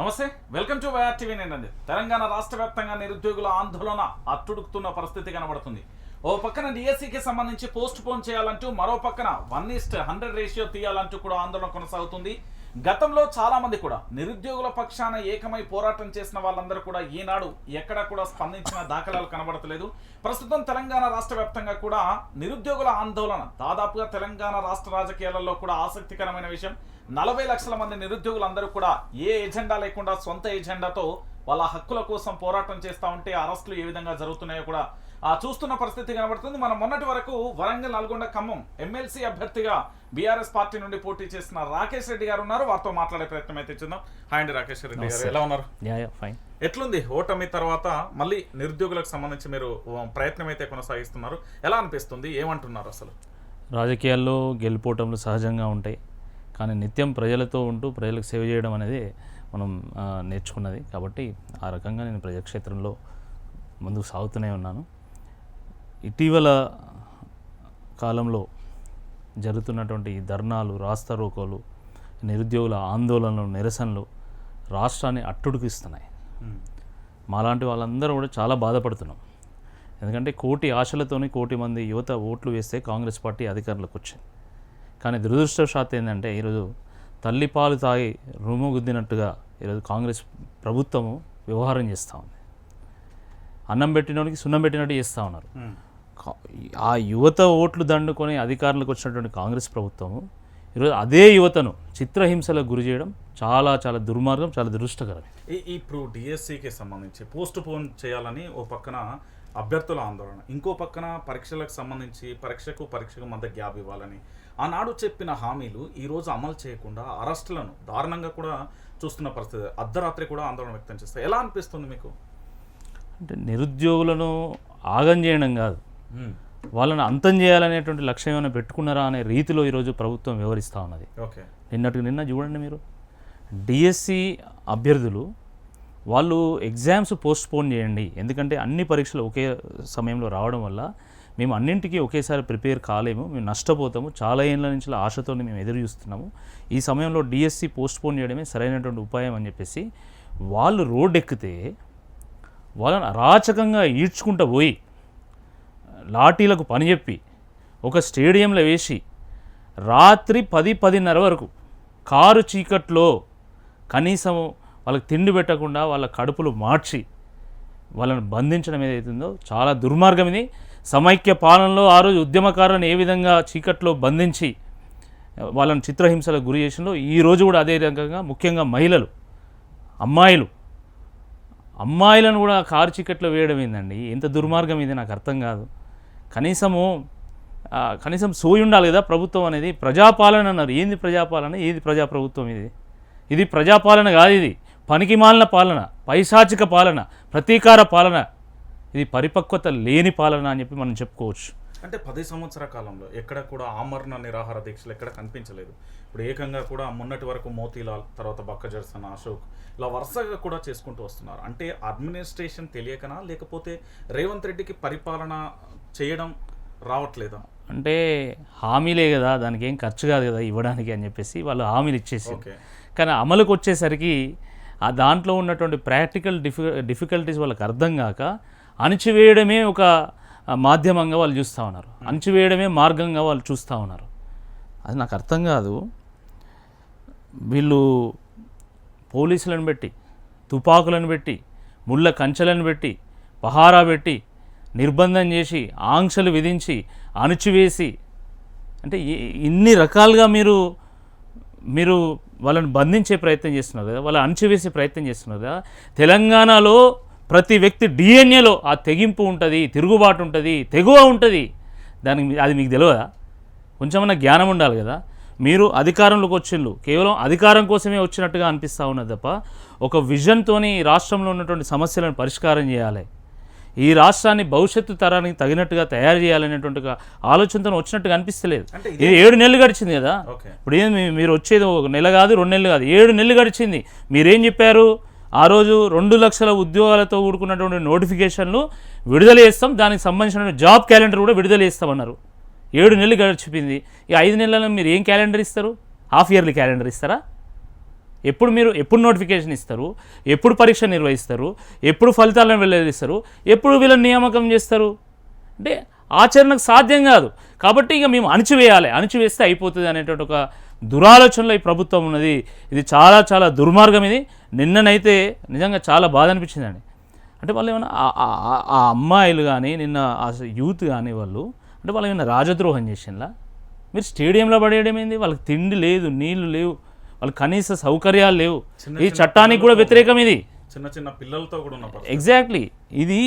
నమస్తే welcome to YR TV నేనండి తెలంగాణ రాష్ట్ర వ్యాప్తంగా నిరుద్యోగుల ఆందోళన అట్టుడుకుతున్న పరిస్థితి కనబడుతుంది. ఓ పక్కన డిఎస్సికి సంబంధించి పోస్ట్ పోన్ చేయాలంటూ మరో పక్కన one is to hundred ratio తీయాలంటూ కూడా ఆందోళన కొనసాగుతుంది. గతంలో చాలామంది కూడా నిరుద్యోగుల పక్షాన ఏకమై పోరాటం చేసిన వాళ్ళందరూ కూడా ఈనాడు ఎక్కడా కూడా స్పందించిన దాఖలాలు కనబడతలేదు. ప్రస్తుతం తెలంగాణ రాష్ట్ర వ్యాప్తంగా కూడా నిరుద్యోగుల ఆందోళన దాదాపుగా తెలంగాణ రాష్ట్ర రాజకీయాలలో కూడా ఆసక్తికరమైన విషయం. నలభై లక్షల మంది నిరుద్యోగులందరూ కూడా ఏ ఎజెండా లేకుండా సొంత ఎజెండాతో వాళ్ళ హక్కుల కోసం పోరాటం చేస్తా ఉంటే అరెస్టులు ఏ విధంగా జరుగుతున్నాయో కూడా ఆ చూస్తున్న పరిస్థితి కనబడుతుంది. మనం మొన్నటి వరకు వరంగల్ నల్గొండ ఖమ్మం ఎమ్మెల్సీ అభ్యర్థిగా బీఆర్ఎస్ పార్టీ నుండి పోటీ చేసిన రాకేష్ రెడ్డి గారు ఉన్నారు. వారితో మాట్లాడే ప్రయత్నం అయితే చూద్దాం. హాయ్ అండి రాకేష్ రెడ్డి గారు. ఎలా ఉన్నారు? ఫైన్. ఎట్లుంది ఓటమి తర్వాత మళ్ళీ నిరుద్యోగులకు సంబంధించి మీరు ప్రయత్నం అయితే కొనసాగిస్తున్నారు. ఎలా అనిపిస్తుంది? ఏమంటున్నారు అసలు? రాజకీయాల్లో గెలుపోవటంలు సహజంగా ఉంటాయి. కానీ నిత్యం ప్రజలతో ఉంటూ ప్రజలకు సేవ చేయడం అనేది మనం నేర్చుకున్నది. కాబట్టి ఆ రకంగా నేను ప్రజాక్షేత్రంలో ముందుకు సాగుతూనే ఉన్నాను. ఇటీవల కాలంలో జరుగుతున్నటువంటి ఈ ధర్నాలు రాస్తారోకోలు నిరుద్యోగుల ఆందోళనలు నిరసనలు రాష్ట్రాన్ని అట్టుడికిస్తున్నాయి. మాలాంటి వాళ్ళందరూ కూడా చాలా బాధపడుతున్నాం. ఎందుకంటే కోటి ఆశలతోని కోటి మంది యువత ఓట్లు వేస్తే కాంగ్రెస్ పార్టీ అధికారంలోకి వచ్చింది. కానీ దురదృష్టవశాత్తు ఏంటంటే ఈరోజు తల్లిపాలు తాగి రుము గుద్దినట్టుగా ఈరోజు కాంగ్రెస్ ప్రభుత్వము వ్యవహారం చేస్తూ ఉంది. అన్నం పెట్టినోడికి సున్నం పెట్టినట్టు చేస్తూ ఉన్నారు. ఆ యువత ఓట్లు దండుకొని అధికారంలోకి వచ్చినటువంటి కాంగ్రెస్ ప్రభుత్వము ఈరోజు అదే యువతను చిత్రహింసలకు గురి చేయడం చాలా చాలా దుర్మార్గం చాలా దురదృష్టకరం. ఈ- ఇప్పుడు డిఎస్సికి సంబంధించి పోస్ట్ పోన్ చేయాలని ఓ పక్కన అభ్యర్థుల ఆందోళన. ఇంకో పక్కన పరీక్షలకు సంబంధించి పరీక్షకు పరీక్షకు మధ్య గ్యాప్ ఇవ్వాలని. ఆనాడు చెప్పిన హామీలు ఈ రోజు అమలు చేయకుండా అరెస్టులను దారుణంగా కూడా చూస్తున్న పరిస్థితి. అర్ధరాత్రి కూడా ఆందోళన వ్యక్తం చేస్తారు ఎలా అనిపిస్తుంది మీకు? అంటే నిరుద్యోగులను ఆగం చేయడం కాదు. వాళ్ళని అంతం చేయాలనేటువంటి లక్ష్యం ఏమైనా పెట్టుకున్నారా అనే రీతిలో ఈరోజు ప్రభుత్వం వ్యవహరిస్తూ ఉన్నది. ఓకే. నిన్నటికి నిన్న చూడండి మీరు. డిఎస్సి అభ్యర్థులు వాళ్ళు ఎగ్జామ్స్ పోస్ట్పోన్ చేయండి. ఎందుకంటే అన్ని పరీక్షలు ఒకే సమయంలో రావడం వల్ల మేము అన్నింటికీ ఒకేసారి ప్రిపేర్ కాలేము. మేము నష్టపోతాము. చాలా ఏళ్ళ నుంచి ఆశతో మేము ఎదురు చూస్తున్నాము. ఈ సమయంలో డిఎస్సి పోస్ట్పోన్ చేయడమే సరైనటువంటి ఉపాయం అని చెప్పేసి వాళ్ళు రోడ్డు ఎక్కితే వాళ్ళని అరాచకంగా ఈడ్చుకుంటూ పోయి లాఠీలకు పని చెప్పి ఒక స్టేడియంలో వేసి రాత్రి పది పదిన్నర వరకు కారు చీకట్లో కనీసం వాళ్ళకి తిండి పెట్టకుండా వాళ్ళ కడుపులు మార్చి వాళ్ళని బంధించడం ఏదైతుందో చాలా దుర్మార్గం ఇది. సమైక్య పాలనలో ఆ రోజు ఉద్యమకారులను ఏ విధంగా చీకట్లో బంధించి వాళ్ళని చిత్రహింసలకు గురి చేసిందో ఈ రోజు కూడా అదే రకంగా ముఖ్యంగా మహిళలు అమ్మాయిలు. అమ్మాయిలను కూడా కారు చీకట్లో వేయడం ఏందండి? ఎంత దుర్మార్గం ఇది నాకు అర్థం కాదు. కనీసము కనీసం సోయి ఉండాలి కదా ప్రభుత్వం అనేది. ప్రజాపాలన అన్నారు. ఏంది ప్రజాపాలన? ఏది ప్రజాప్రభుత్వం ఇది? ఇది ప్రజాపాలన కాదు ఇది. పనికిమాలిన పాలన పైశాచిక పాలన ప్రతీకార పాలన ఇది పరిపక్వత లేని పాలన అని చెప్పి మనం చెప్పుకోవచ్చు. అంటే పది సంవత్సర కాలంలో ఎక్కడ కూడా ఆమరణ నిరాహార దీక్షలు ఎక్కడ కనిపించలేదు. ఇప్పుడు ఏకంగా కూడా మొన్నటి వరకు మోతీలాల్ తర్వాత బక్క జర్సన్ అశోక్ ఇలా వరుసగా కూడా చేసుకుంటూ వస్తున్నారు. అంటే అడ్మినిస్ట్రేషన్ తెలియకనా? లేకపోతే రేవంత్ రెడ్డికి పరిపాలన చేయడం రావట్లేదా? అంటే హామీలే కదా దానికి ఏం ఖర్చు కాదు కదా ఇవ్వడానికి అని చెప్పేసి వాళ్ళు హామీలు ఇచ్చేసి కానీ అమలుకు వచ్చేసరికి ఆ దాంట్లో ఉన్నటువంటి ప్రాక్టికల్ డిఫి డిఫికల్టీస్ వాళ్ళకి అర్థం కాక అణిచివేయడమే ఒక మాధ్యమంగా వాళ్ళు చూస్తూ ఉన్నారు. అణిచివేయడమే మార్గంగా వాళ్ళు చూస్తూ ఉన్నారు. అది నాకు అర్థం కాదు. వీళ్ళు పోలీసులను పెట్టి తుపాకులను పెట్టి ముళ్ళ కంచెలను పెట్టి పహారా పెట్టి నిర్బంధం చేసి ఆంక్షలు విధించి అణిచివేసి అంటే ఇన్ని రకాలుగా మీరు మీరు వాళ్ళని బంధించే ప్రయత్నం చేస్తున్నారు కదా వాళ్ళని అణచివేసే ప్రయత్నం చేస్తున్నారు కదా తెలంగాణలో ప్రతి వ్యక్తి డిఎన్ఏలో ఆ తెగింపు ఉంటుంది తిరుగుబాటు ఉంటుంది తెగువ ఉంటుంది. దానికి అది మీకు తెలియదా? కొంచెమన్నా జ్ఞానం ఉండాలి కదా. మీరు అధికారంలోకి వచ్చిళ్ళు కేవలం అధికారం కోసమే వచ్చినట్టుగా అనిపిస్తూ ఉన్నది తప్ప ఒక విజన్తోని రాష్ట్రంలో ఉన్నటువంటి సమస్యలను పరిష్కారం చేయాలి. ఈ రాష్ట్రాన్ని భవిష్యత్తు తరానికి తగినట్టుగా తయారు చేయాలనేటువంటి ఆలోచనతో వచ్చినట్టుగా అనిపిస్తలేదు. ఇది ఏడు నెలలు గడిచింది కదా. ఇప్పుడు ఏం మీ- మీరు వచ్చేది ఒక నెల కాదు రెండు నెలలు కాదు ఏడు నెలలు గడిచింది. మీరేం చెప్పారు? ఆ రోజు రెండు లక్షల ఉద్యోగాలతో కూడుకున్నటువంటి నోటిఫికేషన్లు విడుదల చేస్తాం దానికి సంబంధించిన జాబ్ క్యాలెండర్ కూడా విడుదల చేస్తామన్నారు. ఏడు నెలలు గడిచిపోయింది. ఈ ఐదు నెలల్లో మీరు ఏం క్యాలెండర్ ఇస్తారు? హాఫ్ ఇయర్లీ క్యాలెండర్ ఇస్తారా? ఎప్పుడు మీరు ఎప్పుడు నోటిఫికేషన్ ఇస్తారు? ఎప్పుడు పరీక్ష నిర్వహిస్తారు? ఎప్పుడు ఫలితాలను వెల్లడిస్తారు? ఎప్పుడు వీళ్ళని నియామకం చేస్తారు? అంటే ఆచరణకు సాధ్యం కాదు. కాబట్టి ఇక మేము అణిచివేయాలి. అణిచివేస్తే అయిపోతుంది అనేటువంటి ఒక దురాలోచనలో ఈ ప్రభుత్వం ఉన్నది. ఇది చాలా చాలా దుర్మార్గం ఇది. నిన్ననైతే నిజంగా చాలా బాధ అనిపించిందండి అంటే వాళ్ళు ఏమైనా ఆ- ఆ అమ్మాయిలు కానీ నిన్న ఆ యూత్ కానీ వాళ్ళు అంటే వాళ్ళు ఏమైనా రాజద్రోహం చేసిందా మీరు స్టేడియంలో పడేయడం ఏంది? వాళ్ళకి తిండి లేదు నీళ్ళు లేవు. వాళ్ళకి కనీస సౌకర్యాలు లేవు. ఈ చట్టానికి కూడా వ్యతిరేకం ఇది. చిన్న చిన్న పిల్లలతో కూడా ఉన్న ఎగ్జాక్ట్లీ ఇది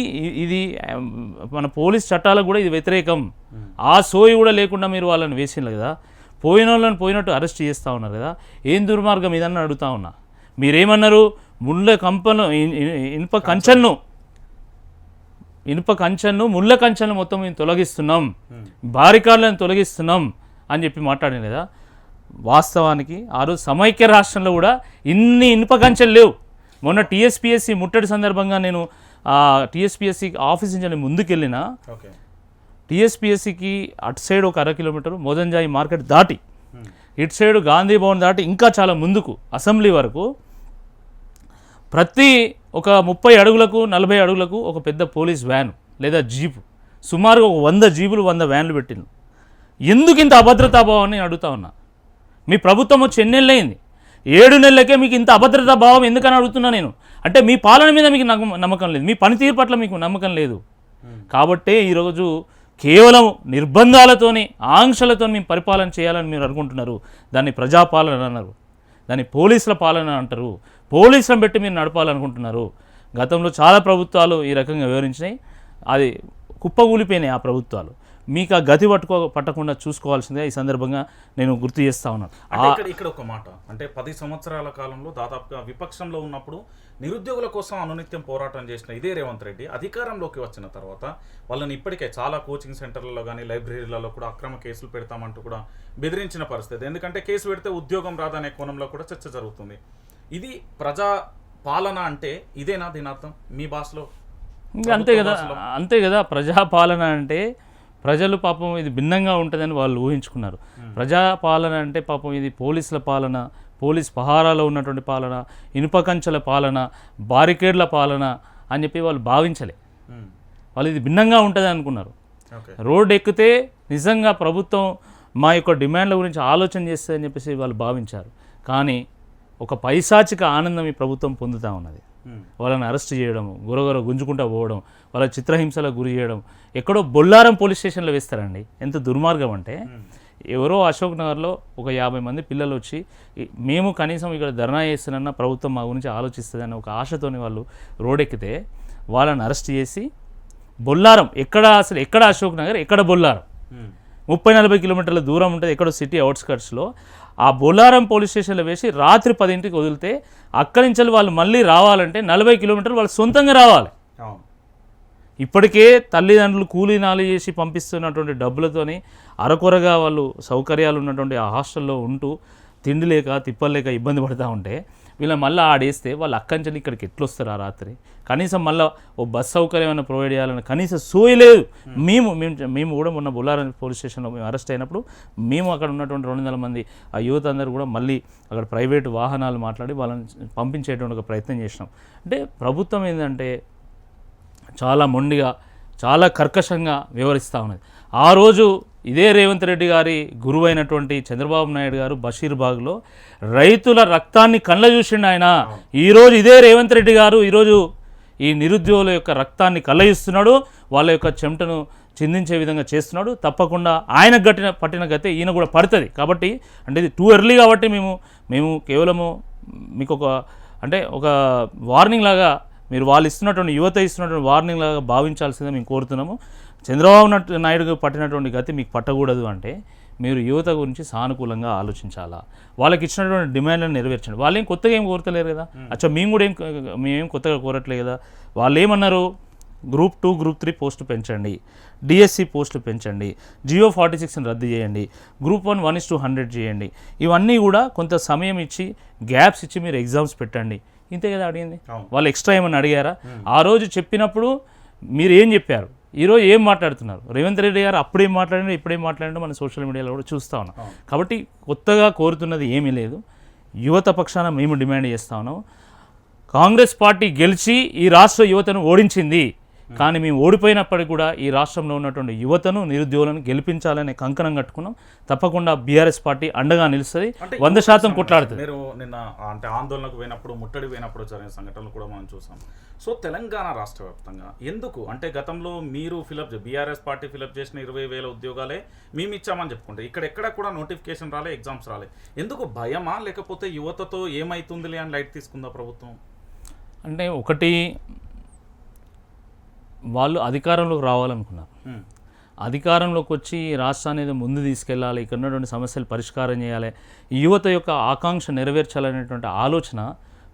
ఇది మన పోలీస్ చట్టాలకు కూడా ఇది వ్యతిరేకం. ఆ సోయి కూడా లేకుండా మీరు వాళ్ళని వేసిండ్రు కదా. పోయిన వాళ్ళని పోయినట్టు అరెస్ట్ చేస్తూ ఉన్నారు కదా. ఏం దుర్మార్గం ఇదన్న అడుగుతా ఉన్నా. మీరేమన్నారు? ముళ్ళ కంపను ఇనుప కంచెలను ఇనుప కంచెను ముళ్ళ కంచెను మొత్తం మేము తొలగిస్తున్నాం. బారికార్లను తొలగిస్తున్నాం అని చెప్పి మాట్లాడింది కదా. వాస్తవానికి ఆ రోజు సమైక్య రాష్ట్రంలో కూడా ఇన్ని ఇనుప కంచెలు లేవు. మొన్న టీఎస్పీఎస్సి ముట్టడి సందర్భంగా నేను ఆ టీఎస్పీఎస్సి ఆఫీస్ నుంచి నేను ముందుకెళ్ళిన ఓకే. టీఎస్పీఎస్సికి అటు సైడ్ ఒక అర కిలోమీటర్ మోదంజాయి మార్కెట్ దాటి ఇటు సైడ్ గాంధీ భవన్ దాటి ఇంకా చాలా ముందుకు అసెంబ్లీ వరకు ప్రతి ఒక ముప్పై అడుగులకు నలభై అడుగులకు ఒక పెద్ద పోలీస్ వ్యాన్ లేదా జీపు. సుమారుగా ఒక వంద జీపులు వంద వ్యాన్లు పెట్టిండు ఎందుకు ఇంత అభద్రతాభావం అని అడుగుతా ఉన్నా? మీ ప్రభుత్వం వచ్చి ఎన్ని నెలలైంది? ఏడు నెలలకే మీకు ఇంత అభద్రతా భావం ఎందుకని అడుగుతున్నా నేను? అంటే మీ పాలన మీద మీకు నమ్మకం- లేదు. మీ పనితీరు పట్ల మీకు నమ్మకం లేదు. కాబట్టే ఈరోజు కేవలం నిర్బంధాలతోనే ఆంక్షలతో మేము పరిపాలన చేయాలని మీరు అనుకుంటున్నారు. దాన్ని ప్రజాపాలన అన్నారు. దాన్ని పోలీసుల పాలన అంటారు. పోలీసులను పెట్టి మీరు నడపాలనుకుంటున్నారు. గతంలో చాలా ప్రభుత్వాలు ఈ రకంగా వివరించినాయి అది కుప్పగూలిపోయినాయి ఆ ప్రభుత్వాలు. మీకు ఆ గతి పట్టుకో పట్టకుండా చూసుకోవాల్సిందే. ఈ సందర్భంగా నేను గుర్తు చేస్తా ఉన్నాను. అంటే ఇక్కడ ఇక్కడ ఒక మాట. అంటే పది సంవత్సరాల కాలంలో దాదాపుగా విపక్షంలో ఉన్నప్పుడు నిరుద్యోగుల కోసం అనునిత్యం పోరాటం చేసిన ఇదే రేవంత్ రెడ్డి అధికారంలోకి వచ్చిన తర్వాత వాళ్ళని ఇప్పటికే చాలా కోచింగ్ సెంటర్లలో కానీ లైబ్రరీలలో కూడా అక్రమ కేసులు పెడతామంటూ కూడా బెదిరించిన పరిస్థితి. ఎందుకంటే కేసు పెడితే ఉద్యోగం రాదనే కోణంలో కూడా చర్చ జరుగుతుంది. ఇది ప్రజా పాలన అంటే ఇదేనా దీని అర్థం మీ భాషలో? అంతే కదా అంతే కదా ప్రజాపాలన అంటే ప్రజలు పాపం ఇది భిన్నంగా ఉంటుందని వాళ్ళు ఊహించుకున్నారు. ప్రజాపాలన అంటే పాపం ఇది పోలీసుల పాలన పోలీస్ పహారాలో ఉన్నటువంటి పాలన ఇనుప కంచెల పాలన బారికేడ్ల పాలన అని చెప్పి వాళ్ళు భావించలే. వాళ్ళు ఇది భిన్నంగా ఉంటుంది అనుకున్నారు. రోడ్డు ఎక్కితే నిజంగా ప్రభుత్వం మా యొక్క డిమాండ్ల గురించి ఆలోచన చేస్తుందని చెప్పేసి వాళ్ళు భావించారు. కానీ ఒక పైశాచిక ఆనందం ఈ ప్రభుత్వం పొందుతూ ఉన్నది. వాళ్ళని అరెస్ట్ చేయడం గురగొర గుంజుకుంటూ పోవడం వాళ్ళ చిత్రహింసలకు గురి చేయడం. ఎక్కడో బొల్లారం పోలీస్ స్టేషన్లో వేస్తారండి. ఎంత దుర్మార్గం అంటే ఎవరో అశోక్ నగర్లో ఒక యాభై మంది పిల్లలు వచ్చి "ఈ- మేము కనీసం ఇక్కడ ధర్నా చేస్తున్న ప్రభుత్వం మా గురించి ఆలోచిస్తుందని ఒక ఆశతోని వాళ్ళు రోడెక్కితే వాళ్ళని అరెస్ట్ చేసి బొల్లారం ఎక్కడ అసలు ఎక్కడ అశోక్ నగర్ ఎక్కడ బొల్లారం? ముప్పై నలభై కిలోమీటర్ల దూరం ఉంటుంది ఎక్కడో సిటీ అవుట్స్కట్స్లో ఆ బొల్లారం పోలీస్ స్టేషన్లో వేసి రాత్రి పదింటికి వదిలితే అక్కడి నుంచి వాళ్ళు మళ్ళీ రావాలంటే నలభై కిలోమీటర్లు వాళ్ళు సొంతంగా రావాలి. ఇప్పటికే తల్లిదండ్రులు కూలీ నాలి చేసి పంపిస్తున్నటువంటి డబ్బులతోని అరకొరగా వాళ్ళు సౌకర్యాలు ఉన్నటువంటి ఆ హాస్టల్లో ఉంటూ తిండి లేక తిప్పలేక ఇబ్బంది పడుతూ ఉంటే వీళ్ళని మళ్ళీ ఆడేస్తే వాళ్ళు అక్కంచెలు ఇక్కడికి ఎట్లొస్తారు ఆ రాత్రి? కనీసం మళ్ళీ ఓ బస్ సౌకర్యం ఏమైనా ప్రొవైడ్ చేయాలని కనీసం సూయలేదు మేము మేము మేము కూడా మొన్న బుల్లారం పోలీస్ స్టేషన్లో మేము అరెస్ట్ అయినప్పుడు మేము అక్కడ ఉన్నటువంటి రెండు వందల మంది ఆ యువత అందరూ కూడా మళ్ళీ అక్కడ ప్రైవేట్ వాహనాలు మాట్లాడి వాళ్ళని పంపించేటువంటి ఒక ప్రయత్నం చేసినాం. అంటే ప్రభుత్వం ఏంటంటే చాలా మొండిగా చాలా కర్కశంగా వివరిస్తూ ఉన్నది. ఆ రోజు ఇదే రేవంత్ రెడ్డి గారి గురువైనటువంటి చంద్రబాబు నాయుడు గారు బషీర్బాగ్లో రైతుల రక్తాన్ని కళ్ళ చూసిండు ఆయన. ఈరోజు ఇదే రేవంత్ రెడ్డి గారు ఈరోజు ఈ నిరుద్యోగుల యొక్క రక్తాన్ని కళ్ళయిస్తున్నాడు వాళ్ళ యొక్క చెమటను చిందించే విధంగా చేస్తున్నాడు. తప్పకుండా ఆయన గట్టిన పట్టిన గతే ఈయన కూడా పడుతుంది. కాబట్టి అంటే ఇది టూ ఎర్లీ కాబట్టి మేము మేము కేవలము మీకు ఒక అంటే ఒక వార్నింగ్ లాగా మీరు వాళ్ళు ఇస్తున్నటువంటి యువత ఇస్తున్నటువంటి వార్నింగ్ లాగా భావించాల్సిందే మేము కోరుతున్నాము. చంద్రబాబు నాయుడు- పట్టినటువంటి గతి మీకు పట్టకూడదు అంటే మీరు యువత గురించి సానుకూలంగా ఆలోచించాలా? వాళ్ళకి ఇచ్చినటువంటి డిమాండ్లను నెరవేర్చండి. వాళ్ళు ఏం కొత్తగా ఏం కోరతలేరు కదా. అచ్చా మేము కూడా ఏం మేమేం కొత్తగా కోరట్లేదు కదా. వాళ్ళు ఏమన్నారు? Group two group three post పెంచండి. డిఎస్సి పోస్టులు పెంచండి. జియో ఫార్టీ సిక్స్ని రద్దు చేయండి. Group one one is to hundred చేయండి. ఇవన్నీ కూడా కొంత సమయం ఇచ్చి గ్యాప్స్ ఇచ్చి మీరు ఎగ్జామ్స్ పెట్టండి. ఇంతే కదా అడిగింది. వాళ్ళు ఎక్స్ట్రా ఏమని అడిగారా? ఆ రోజు చెప్పినప్పుడు మీరు ఏం చెప్పారు? ఈరోజు ఏం మాట్లాడుతున్నారు? రేవంత్ రెడ్డి గారు అప్పుడేం మాట్లాడినా ఇప్పుడేం మాట్లాడినా మన సోషల్ మీడియాలో కూడా చూస్తూ ఉన్నాం. కాబట్టి కొత్తగా కోరుతున్నది ఏమీ లేదు. యువత పక్షాన మేము డిమాండ్ చేస్తా ఉన్నాం. కాంగ్రెస్ పార్టీ గెలిచి ఈ రాష్ట్ర యువతను ఓడించింది. కానీ మేము ఓడిపోయినప్పటికీ కూడా ఈ రాష్ట్రంలో ఉన్నటువంటి యువతను నిరుద్యోగులను గెలిపించాలనే కంకణం కట్టుకున్నాం. తప్పకుండా బీఆర్ఎస్ పార్టీ అండగా నిలుస్తుంది. అంటే వంద శాతం కొట్లాడుతుంది. మీరు నిన్న అంటే ఆందోళనకు పోయినప్పుడు ముట్టడి పోయినప్పుడు జరిగిన సంఘటనలు కూడా మనం చూసాం. సో తెలంగాణ రాష్ట్ర వ్యాప్తంగా ఎందుకు? అంటే గతంలో మీరు ఫిలప్ బీఆర్ఎస్ పార్టీ ఫిలప్ చేసిన ఇరవై వేల ఉద్యోగాలే మేము ఇచ్చామని చెప్పుకుంటే ఇక్కడ ఎక్కడ కూడా నోటిఫికేషన్ రాలే ఎగ్జామ్స్ రాలే. ఎందుకు భయమా? లేకపోతే యువతతో ఏమైతుందిలే అని లైట్ తీసుకుందా ప్రభుత్వం? అంటే ఒకటి వాళ్ళు అధికారంలోకి రావాలనుకున్నారు. అధికారంలోకి వచ్చి రాష్ట్రాన్ని ఏదో ముందు తీసుకెళ్ళాలి ఇక్కడ ఉన్నటువంటి సమస్యలు పరిష్కారం చేయాలి యువత యొక్క ఆకాంక్ష నెరవేర్చాలనేటువంటి ఆలోచన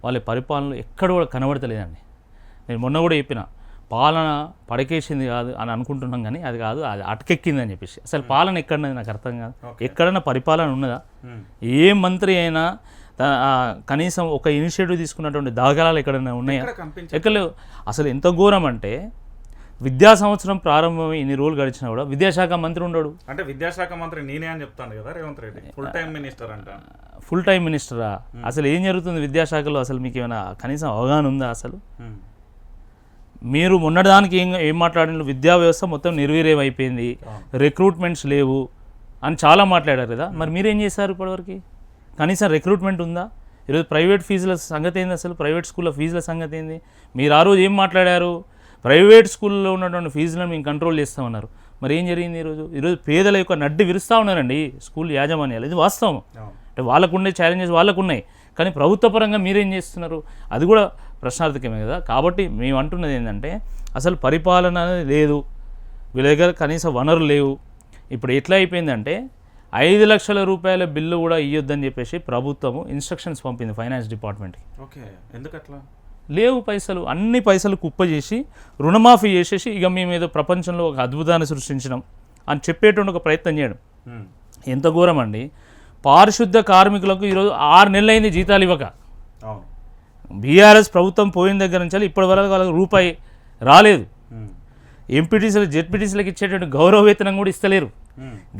వాళ్ళ పరిపాలనలో ఎక్కడ కూడా కనబడతలేదండి. నేను మొన్న కూడా చెప్పిన పాలన పడకేసింది కాదు అని అనుకుంటున్నాం కానీ అది కాదు అది అటకెక్కింది అని చెప్పేసి. అసలు పాలన ఎక్కడన్నది నాకు అర్థం కాదు. ఎక్కడన్నా పరిపాలన ఉన్నదా. ఏ మంత్రి అయినా కనీసం ఒక ఇనిషియేటివ్ తీసుకున్నటువంటి దాఖలాలు ఎక్కడైనా ఉన్నాయా? ఎక్కడ అసలు ఎంత ఘోరం అంటే విద్యా సంవత్సరం ప్రారంభమై ఇన్ని రోజులు గడిచినా కూడా విద్యాశాఖ మంత్రి ఉండడు. అంటే విద్యాశాఖ మంత్రి నేనే అని చెప్తాను కదా Revanth Reddy. Full time minister అంట. ఫుల్ టైం మినిస్టరా అసలు ఏం జరుగుతుంది విద్యాశాఖలో? అసలు మీకు ఏమైనా కనీసం అవగాహన ఉందా అసలు? హ్మ్. మీరు మొన్నటిదానికి ఏం ఏం మాట్లాడిన విద్యా వ్యవస్థ మొత్తం నిర్వీర్యం అయిపోయింది రిక్రూట్మెంట్స్ లేవు అని చాలా మాట్లాడారు కదా? మరి మీరేం చేశారు ఇప్పటివరకు? కనీసం రిక్రూట్మెంట్ ఉందా? ఈరోజు ప్రైవేట్ ఫీజుల సంగతి ఏంది అసలు? ప్రైవేట్ స్కూళ్ళ ఫీజుల సంగతి ఏంది? మీరు ఆ రోజు ఏం మాట్లాడారు? ప్రైవేట్ స్కూల్లో ఉన్నటువంటి ఫీజులను మేము కంట్రోల్ చేస్తామన్నారు. మరి ఏం జరిగింది ఈరోజు? ఈరోజు పేదల యొక్క నడ్డి విరుస్తూ ఉన్నారండి స్కూల్ యాజమాన్యాలు. ఇది వాస్తవం. అంటే వాళ్ళకు ఉండే ఛాలెంజెస్ వాళ్ళకు ఉన్నాయి కానీ ప్రభుత్వ పరంగా మీరేం చేస్తున్నారు? అది కూడా ప్రశ్నార్థకమే కదా. కాబట్టి మేము అంటున్నది ఏంటంటే అసలు పరిపాలన లేదు. వీళ్ళ దగ్గర కనీస వనరులు లేవు. ఇప్పుడు ఎట్లా అయిపోయిందంటే ఐదు లక్షల రూపాయల బిల్లు కూడా ఇవ్వద్దని చెప్పేసి ప్రభుత్వము ఇన్స్ట్రక్షన్స్ పంపింది ఫైనాన్స్ డిపార్ట్మెంట్కి ఓకే. ఎందుకట్లా? లేవు పైసలు అన్ని పైసలు కుప్ప చేసి రుణమాఫీ చేసేసి ఇక మేము ఏదో ప్రపంచంలో ఒక అద్భుతాన్ని సృష్టించినాం అని చెప్పేటువంటి ఒక ప్రయత్నం చేయడం. ఎంత ఘోరం అండి. పారిశుద్ధ కార్మికులకు ఈరోజు ఆరు నెలలు అయింది జీతాలు ఇవ్వక. బీఆర్ఎస్ ప్రభుత్వం పోయిన దగ్గర నుంచి ఇప్పటి వరకు వాళ్ళకి రూపాయి రాలేదు. ఎంపీటీసీలు జెడ్పీటీసీలకు ఇచ్చేటువంటి గౌరవ వేతనం కూడా ఇస్తలేరు.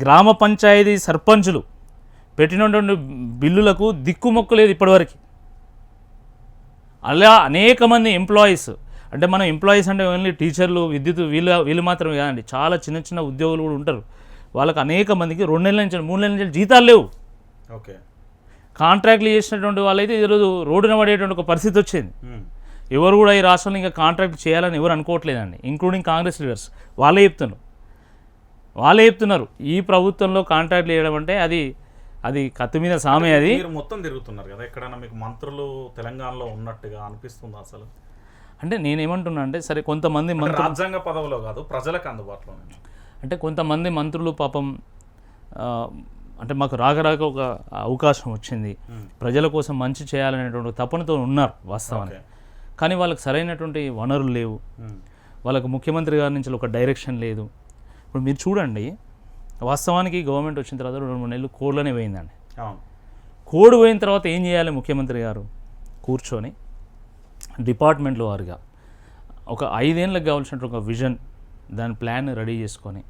గ్రామ పంచాయతీ సర్పంచులు పెట్టినటువంటి బిల్లులకు దిక్కుమొక్కు లేదు ఇప్పటివరకు అలా అనేక మంది ఎంప్లాయీస్ అంటే మనం ఎంప్లాయీస్ అంటే ఓన్లీ టీచర్లు విద్యుత్ వీళ్ళు వీళ్ళు మాత్రమే కాదండి. చాలా చిన్న చిన్న ఉద్యోగులు కూడా ఉంటారు. వాళ్ళకి అనేక మందికి రెండు నెలల నుంచి మూడు నెలల నుంచి జీతాలు లేవు. ఓకే. కాంట్రాక్ట్లు చేసినటువంటి వాళ్ళైతే ఈరోజు రోడ్డున పడేటువంటి ఒక పరిస్థితి వచ్చింది. ఎవరు కూడా ఈ రాష్ట్రంలో ఇంకా కాంట్రాక్ట్ చేయాలని ఎవరు అనుకోవట్లేదండి. ఇంక్లూడింగ్ కాంగ్రెస్ లీడర్స్ వాళ్ళే చెప్తున్నారు. వాళ్ళే చెప్తున్నారు. ఈ ప్రభుత్వంలో కాంట్రాక్ట్లు చేయడం అంటే అది అది కత్తి మీద సామే అది. మీరు మొత్తం తిరుగుతున్నారు కదా ఎక్కడైనా మీకు మంత్రులు తెలంగాణలో ఉన్నట్టుగా అనిపిస్తుంది అసలు? అంటే నేనేమంటున్నా అంటే సరే కొంతమంది మంత్రులు రాజ్యాంగ పదవిలో కాదు ప్రజలకు అందుబాటులో అంటే కొంతమంది మంత్రులు పాపం అంటే మాకు రాక రాక ఒక అవకాశం వచ్చింది. ప్రజల కోసం మంచి చేయాలనేటువంటి తపనతో ఉన్నారు వాస్తవానికి. కానీ వాళ్ళకి సరైనటువంటి వనరులు లేవు. వాళ్ళకు ముఖ్యమంత్రి గారి నుంచి ఒక డైరెక్షన్ లేదు. ఇప్పుడు మీరు చూడండి వాస్తవానికి గవర్నమెంట్ వచ్చిన తర్వాత రెండు మూడు నెలలు కోడ్లోనే పోయిందండి. కోడ్ పోయిన తర్వాత ఏం చేయాలి ముఖ్యమంత్రి గారు? కూర్చొని డిపార్ట్మెంట్లో వారుగా ఒక ఐదేళ్ళకి కావాల్సిన ఒక విజన్ దాని ప్లాన్ రెడీ చేసుకొని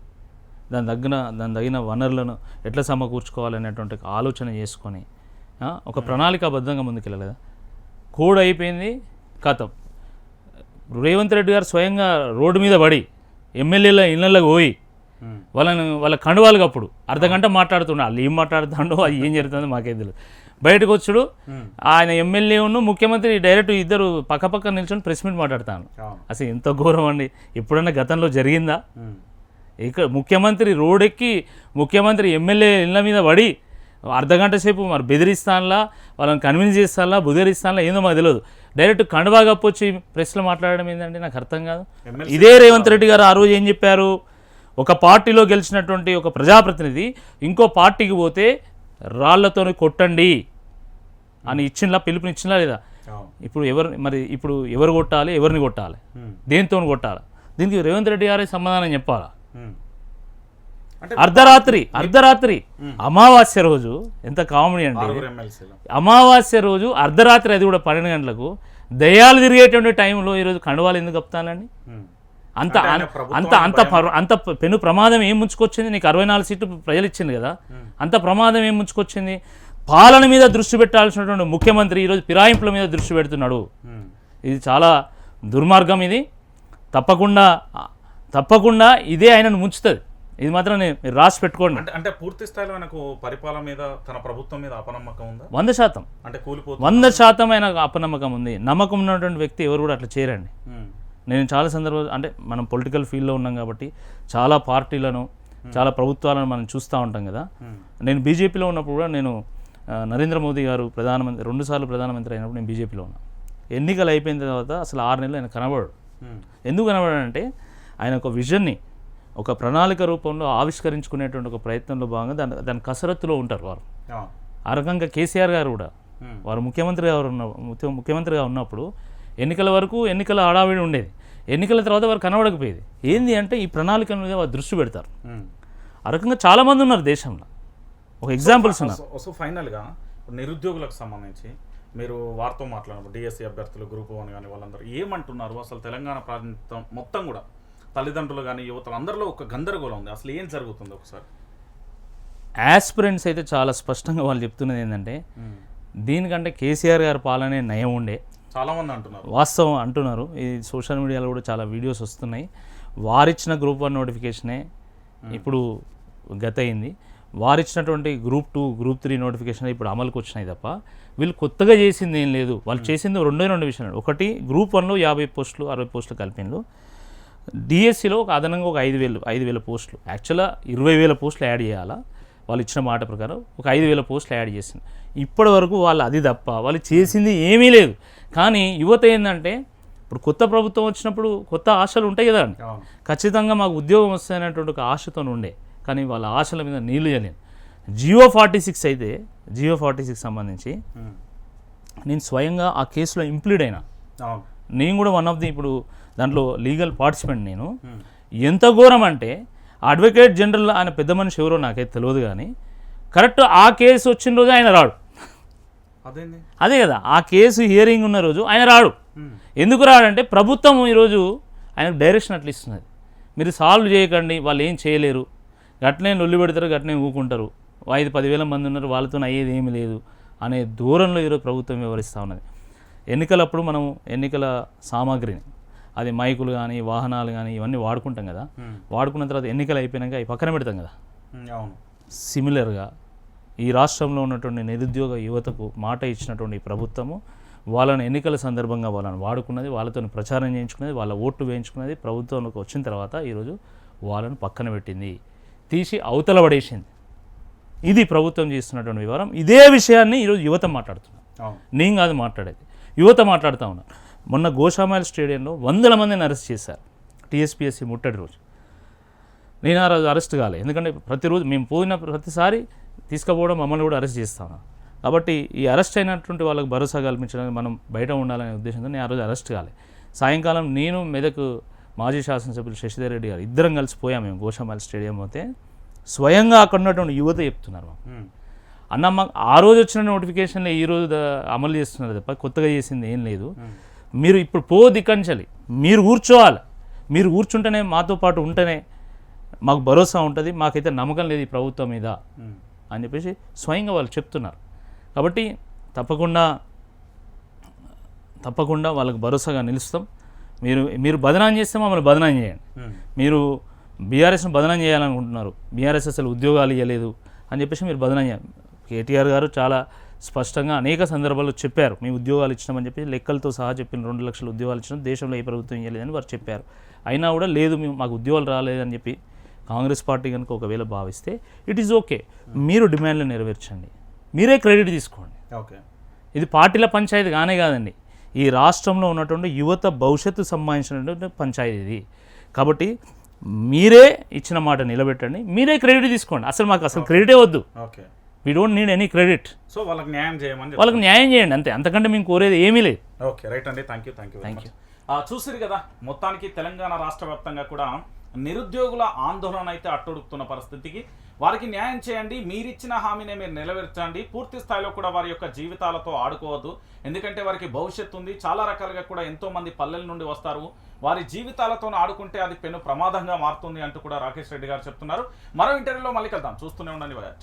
దాని తగిన దాని తగిన వనరులను ఎట్లా సమకూర్చుకోవాలనేటువంటి ఆలోచన చేసుకొని ఒక ప్రణాళికాబద్ధంగా ముందుకెళ్ళలేదా? కోడ్ అయిపోయింది కథం రేవంత్ రెడ్డి గారు స్వయంగా రోడ్డు మీద పడి ఎమ్మెల్యేల ఇళ్ళకి పోయి. వాళ్ళని వాళ్ళ కండువాలు అప్పుడు. అర్ధ గంట మాట్లాడుతుండే. వాళ్ళు ఏం మాట్లాడుతుండో అది ఏం జరుగుతుందో మాకే తెలియదు బయటకు వచ్చుడు. ఆయన ఎమ్మెల్యేను ముఖ్యమంత్రి డైరెక్ట్ ఇద్దరు పక్క పక్క నిల్చొని ప్రెస్ మీట్ మాట్లాడతాను. అసలు ఎంత ఘోరం అండి. ఎప్పుడన్నా గతంలో జరిగిందా. ఇక్కడ ముఖ్యమంత్రి రోడెక్కి ముఖ్యమంత్రి ఎమ్మెల్యే ఇళ్ళ మీద పడి అర్ధగంట సేపు మరి బెదిరిస్తానులా వాళ్ళని కన్విన్స్ చేస్తానులా బుదిరిస్తానులా ఏందో మాకు తెలియదు డైరెక్ట్ కండువా కప్పొచ్చి ప్రెస్లో మాట్లాడడం ఏంటంటే నాకు అర్థం కాదు. ఇదే రేవంత్ రెడ్డి గారు ఆ రోజు ఏం చెప్పారు? ఒక పార్టీలో గెలిచినటువంటి ఒక ప్రజాప్రతినిధి ఇంకో పార్టీకి పోతే రాళ్ళతో కొట్టండి అని ఇచ్చింలా పిలుపునిచ్చిందా లేదా? ఇప్పుడు ఎవరు మరి ఇప్పుడు ఎవరు కొట్టాలి ఎవరిని కొట్టాలి. దేంతో కొట్టాలి? దీనికి రేవంత్ రెడ్డి గారే సమాధానం చెప్పాలా? అర్ధరాత్రి అర్ధరాత్రి అమావాస్య రోజు ఎంత కామెడీ అండి అమావాస్య రోజు అర్ధరాత్రి అది కూడా పన్నెండు గంటలకు దయ్యాలు తిరిగేటువంటి టైంలో ఈరోజు కండువాలు ఎందుకు కప్తానండి. అంత అంత అంత అంత పెను ప్రమాదం ఏం ముంచుకొచ్చింది? నీకు అరవై నాలుగు సీట్లు ప్రజలు ఇచ్చింది కదా అంత ప్రమాదం ఏం ముంచుకొచ్చింది? పాలన మీద దృష్టి పెట్టాల్సినటువంటి ముఖ్యమంత్రి ఈరోజు ఫిరాయింపుల మీద దృష్టి పెడుతున్నాడు. ఇది చాలా దుర్మార్గం ఇది. తప్పకుండా తప్పకుండా ఇదే ఆయనను ముంచుతుంది. ఇది మాత్రం నేను మీరు రాసి పెట్టుకోండి. అంటే అంటే పూర్తి స్థాయిలో ఆయనకు పరిపాలన మీద తన ప్రభుత్వం మీద అపనమ్మకం ఉందా? వంద శాతం. అంటే కూలిపోతుంది వంద శాతం ఆయన అపనమ్మకం ఉంది. నమ్మకం ఉన్నటువంటి వ్యక్తి ఎవరు కూడా అట్లా చేయరండి. నేను చాలా సందర్భాలు అంటే మనం పొలిటికల్ ఫీల్డ్లో ఉన్నాం కాబట్టి చాలా పార్టీలను చాలా ప్రభుత్వాలను మనం చూస్తూ ఉంటాం కదా ఉమ్. నేను బీజేపీలో ఉన్నప్పుడు కూడా నేను నరేంద్ర మోదీ గారు ప్రధానమంత్రి రెండుసార్లు ప్రధానమంత్రి అయినప్పుడు నేను బీజేపీలో ఉన్నా ఎన్నికలు అయిపోయిన తర్వాత అసలు ఆరు నెలలు ఆయన కనబడు ఉమ్. ఎందుకు కనబడాడంటే ఆయన ఒక విజన్ని ఒక ప్రణాళిక రూపంలో ఆవిష్కరించుకునేటువంటి ఒక ప్రయత్నంలో భాగంగా దాని దాని కసరత్తులో ఉంటారు వారు ఆ. రకంగా కేసీఆర్ గారు కూడా. వారు ముఖ్యమంత్రిగా ఉన్న ముఖ్య- ముఖ్యమంత్రిగా ఉన్నప్పుడు ఎన్నికల వరకు ఎన్నికల హడావిడి ఉండేది. ఎన్నికల తర్వాత వారు కనబడకపోయేది. ఏంది అంటే ఈ ప్రణాళికల మీద వారు దృష్టి పెడతారు. ఆ రకంగా చాలామంది ఉన్నారు దేశంలో. ఒక ఎగ్జాంపుల్స్ ఉన్నారు. సో- సో ఫైనల్గా నిరుద్యోగులకు సంబంధించి మీరు వారితో మాట్లాడినప్పుడు డిఎస్సి అభ్యర్థులు గ్రూప్ వన్ కానీ వాళ్ళందరూ ఏమంటున్నారు? అసలు తెలంగాణ ప్రాంతం మొత్తం కూడా తల్లిదండ్రులు కానీ యువతలు అందరిలో ఒక గందరగోళం ఉంది. అసలు ఏం జరుగుతుంది ఒకసారి? యాస్పిరెంట్స్ అయితే చాలా స్పష్టంగా వాళ్ళు చెప్తున్నది ఏంటంటే దీనికంటే కేసీఆర్ గారి పాలనే నయం ఉండే. చాలా మంది అంటున్నారు. వాస్తవం అంటున్నారు. ఈ సోషల్ మీడియాలో కూడా చాలా వీడియోస్ వస్తున్నాయి. వారిచ్చిన గ్రూప్ వన్ నోటిఫికేషనే ఇప్పుడు గత అయింది వారిచ్చినటువంటి group two group three notification ఇప్పుడు అమలుకు వచ్చినాయి తప్ప వీళ్ళు కొత్తగా చేసింది ఏం లేదు. వాళ్ళు చేసింది రెండే రెండు విషయాలు ఒకటి గ్రూప్ వన్లో యాభై పోస్టులు అరవై పోస్టులు కలిపిండ్రు డిఎస్సిలో ఒక అదనంగా ఒక ఐదు వేలు ఐదు వేల పోస్టులు. యాక్చువల్గా ఇరవై వేల పోస్టులు యాడ్ చేయాలా? వాళ్ళు ఇచ్చిన మాట ప్రకారం ఒక ఐదు వేల పోస్టులు యాడ్ చేసింది. ఇప్పటి వరకు వాళ్ళు అది తప్ప వాళ్ళు చేసింది ఏమీ లేదు. కానీ యువత ఏంటంటే ఇప్పుడు కొత్త ప్రభుత్వం వచ్చినప్పుడు కొత్త ఆశలు ఉంటాయి కదా అండి. ఖచ్చితంగా మాకు ఉద్యోగం వస్తాయనేటువంటి ఒక ఆశతో ఉండే. కానీ వాళ్ళ ఆశల మీద నీళ్ళు చేయలేను జియో ఫార్టీ సిక్స్ అయితే జియో ఫార్టీ సిక్స్ సంబంధించి. నేను స్వయంగా ఆ కేసులో ఇంప్లీడ్ అయినా. నేను కూడా వన్ ఆఫ్ ది ఇప్పుడు దాంట్లో లీగల్ పార్టిసిపెంట్ నేను. ఎంత ఘోరం అంటే అడ్వకేట్ జనరల్ ఆయన పెద్ద మనిషి ఎవరో నాకైతే తెలియదు కానీ కరెక్ట్ ఆ కేసు వచ్చిన రోజు ఆయన రాడు. అదే కదా ఆ కేసు హియరింగ్ ఉన్న రోజు ఆయన రాడు. ఎందుకు రాడంటే ప్రభుత్వం ఈరోజు ఆయనకు డైరెక్షన్ అట్లా ఇస్తున్నది. మీరు సాల్వ్ చేయకండి వాళ్ళు ఏం చేయలేరు. గట్లనే లొల్లి పెడతారు గట్లనే ఊకుంటారు. ఐదు పదివేల మంది ఉన్నారు వాళ్ళతో అయ్యేది ఏమీ లేదు అనే దూరంలో ఈరోజు ప్రభుత్వం వ్యవహరిస్తూ ఉన్నది. ఎన్నికలప్పుడు మనం ఎన్నికల సామాగ్రిని అది మైకులు కానీ వాహనాలు కానీ ఇవన్నీ వాడుకుంటాం కదా. వాడుకున్న తర్వాత ఎన్నికలు అయిపోయినాక అవి పక్కన పెడతాం కదా. అవును. సిమిలర్గా ఈ రాష్ట్రంలో ఉన్నటువంటి నిరుద్యోగ యువతకు మాట ఇచ్చినటువంటి ప్రభుత్వము వాళ్ళని ఎన్నికల సందర్భంగా వాళ్ళని వాడుకున్నది వాళ్ళతో ప్రచారం చేయించుకున్నది వాళ్ళ ఓట్లు వేయించుకున్నది ప్రభుత్వంలోకి వచ్చిన తర్వాత ఈరోజు వాళ్ళని పక్కన పెట్టింది. తీసి అవతల పడేసింది. ఇది ప్రభుత్వం చేస్తున్నటువంటి వివరం ఇదే విషయాన్ని ఈరోజు యువత మాట్లాడుతున్నారు. అవును. నేను కాదు మాట్లాడేది. యువత మాట్లాడుతూ ఉన్నారు మొన్న గోషామాయిల్ స్టేడియంలో వందల మందిని అరెస్ట్ చేశారు. టీఎస్పీఎస్సీ ముట్టడి రోజు. నేను ఆ రోజు అరెస్ట్ కాలే. ఎందుకంటే ప్రతిరోజు మేము పోయిన ప్రతిసారి తీసుకుపోవడం మమ్మల్ని కూడా అరెస్ట్ చేస్తాను కాబట్టి ఈ అరెస్ట్ అయినటువంటి వాళ్ళకి భరోసా కల్పించడానికి మనం బయట ఉండాలనే ఉద్దేశంతో నేను ఆ రోజు అరెస్ట్ కాలే. సాయంకాలం నేను మెదక్ మాజీ శాసనసభ్యులు శశిధర్ రెడ్డి గారు ఇద్దరం కలిసి పోయాం మేము గోషామాయిల్ స్టేడియం పోతే స్వయంగా అక్కడ ఉన్నటువంటి యువత చెప్తున్నారు మాకు. అన్న మాకు ఆ రోజు వచ్చిన నోటిఫికేషన్లో ఈ రోజు అమలు చేస్తున్నారు తప్ప కొత్తగా చేసింది ఏం లేదు. మీరు ఇప్పుడు పో దిక్కంచాలి మీరు కూర్చోవాలి. మీరు కూర్చుంటేనే మాతో పాటు ఉంటేనే మాకు భరోసా ఉంటుంది. మాకైతే నమ్మకం లేదు ఈ ప్రభుత్వం మీద. అని చెప్పేసి స్వయంగా వాళ్ళు చెప్తున్నారు. కాబట్టి తప్పకుండా తప్పకుండా వాళ్ళకి భరోసాగా నిలుస్తాం. మీరు మీరు బదనాం చేస్తే మమ్మల్ని బదనాం చేయండి. మీరు బీఆర్ఎస్ను బదనం చేయాలనుకుంటున్నారు. బీఆర్ఎస్ అసలు ఉద్యోగాలు ఇవ్వలేదు అని చెప్పేసి మీరు బదనం చేయాలి. కేటీఆర్ గారు చాలా స్పష్టంగా అనేక సందర్భాల్లో చెప్పారు. మీ ఉద్యోగాలు ఇచ్చినామని చెప్పి లెక్కలతో సహా చెప్పిన రెండు లక్షల ఉద్యోగాలు ఇచ్చినాం. దేశంలో ఏ ప్రభుత్వం ఇవ్వలేదని వారు చెప్పారు. అయినా కూడా లేదు మేము మాకు ఉద్యోగాలు రాలేదని చెప్పి కాంగ్రెస్ పార్టీ కనుక ఒకవేళ భావిస్తే ఇట్ ఈజ్ ఓకే మీరు డిమాండ్లు నెరవేర్చండి. మీరే క్రెడిట్ తీసుకోండి. ఓకే. ఇది పార్టీల పంచాయతీ కానే కాదండి. ఈ రాష్ట్రంలో ఉన్నటువంటి యువత భవిష్యత్తు సంబంధించినటువంటి పంచాయతీ ఇది. కాబట్టి మీరే ఇచ్చిన మాట నిలబెట్టండి. మీరే క్రెడిట్ తీసుకోండి. అసలు మాకు అసలు క్రెడిటే వద్దు. Okay. We don't need any credit so వాళ్ళకి న్యాయం చేయమని వాళ్ళకి న్యాయం చేయండి అంతే. అంతకంటే మేము కోరేది ఏమీ లేదు. ఓకే. రైట్ అండి. Thank you thank you Thank చూసిరు కదా మొత్తానికి తెలంగాణ రాష్ట్ర వ్యాప్తంగా కూడా నిరుద్యోగుల ఆందోళన అయితే అట్టుడుకుతున్న పరిస్థితికి వారికి న్యాయం చేయండి మీరిచ్చిన హామీని మీరు నెరవేర్చండి పూర్తి స్థాయిలో కూడా వారి యొక్క జీవితాలతో ఆడుకోవద్దు. ఎందుకంటే వారికి భవిష్యత్తు ఉంది చాలా రకాలుగా కూడా ఎంతో మంది పల్లెల నుండి వస్తారు. వారి జీవితాలతో ఆడుకుంటే అది పెను ప్రమాదంగా మారుతుంది అంటూ కూడా రాకేష్ రెడ్డి గారు చెప్తున్నారు. మరో ఇంటర్వ్యూలో మళ్ళీ కలుద్దాం. చూస్తూనే ఉండండి